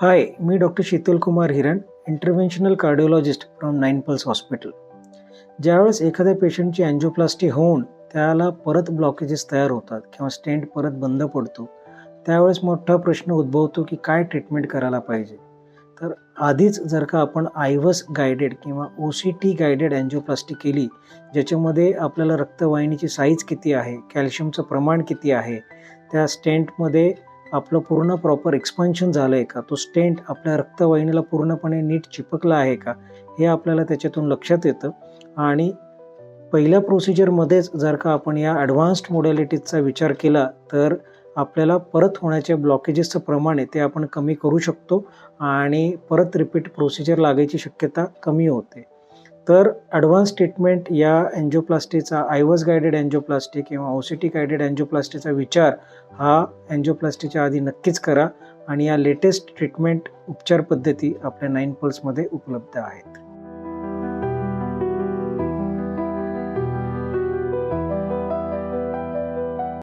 High me doctor Sheetal Kumar Hiran interventional cardiologist from nine pulse hospital ज्यावेळेस एखाद्या पेशंटची angioplasty होऊन त्याला परत ब्लॉकेजेस तयार होतात किंवा स्टेंट परत बंद पडतो त्यावेळेस मोठा प्रश्न उद्भवतो की काय ट्रीटमेंट करायला पाहिजे? तर आधीच जर का आपण आयवस गायडेड किंवा O C T guided angioplasty केली ज्याच्यामध्ये आपल्याला रक्तवाहिनीची साईज किती आहे कॅल्शियमचं प्रमाण किती आहे त्या स्टेंटमध्ये आपलं पूर्ण प्रॉपर एक्सपान्शन झालं आहे का? तो स्टेंट आपल्या रक्तवाहिनीला पूर्णपणे नीट चिपकला आहे का? हे आपल्याला त्याच्यातून लक्षात येतं. आणि पहिल्या प्रोसिजरमध्येच जर का आपण या ॲडव्हान्स्ड मोडॅलिटीजचा विचार केला तर आपल्याला परत होण्याच्या ब्लॉकेजेसचं प्रमाण आहे ते आपण कमी करू शकतो. आणि परत रिपीट प्रोसिजर लागायची शक्यता कमी होते. तर ॲडव्हान्स ट्रीटमेंट या अँजिओप्लास्टीचा आयवस गायडेड अँजिओप्लास्टी किंवा ओ सी टी गायडेड अँजिओप्लास्टीचा विचार हा अँजिओप्लास्टीच्या आधी नक्कीच करा. आणि या लेटेस्ट ट्रीटमेंट उपचार पद्धती आपल्या नाईन पल्समध्ये उपलब्ध आहेत.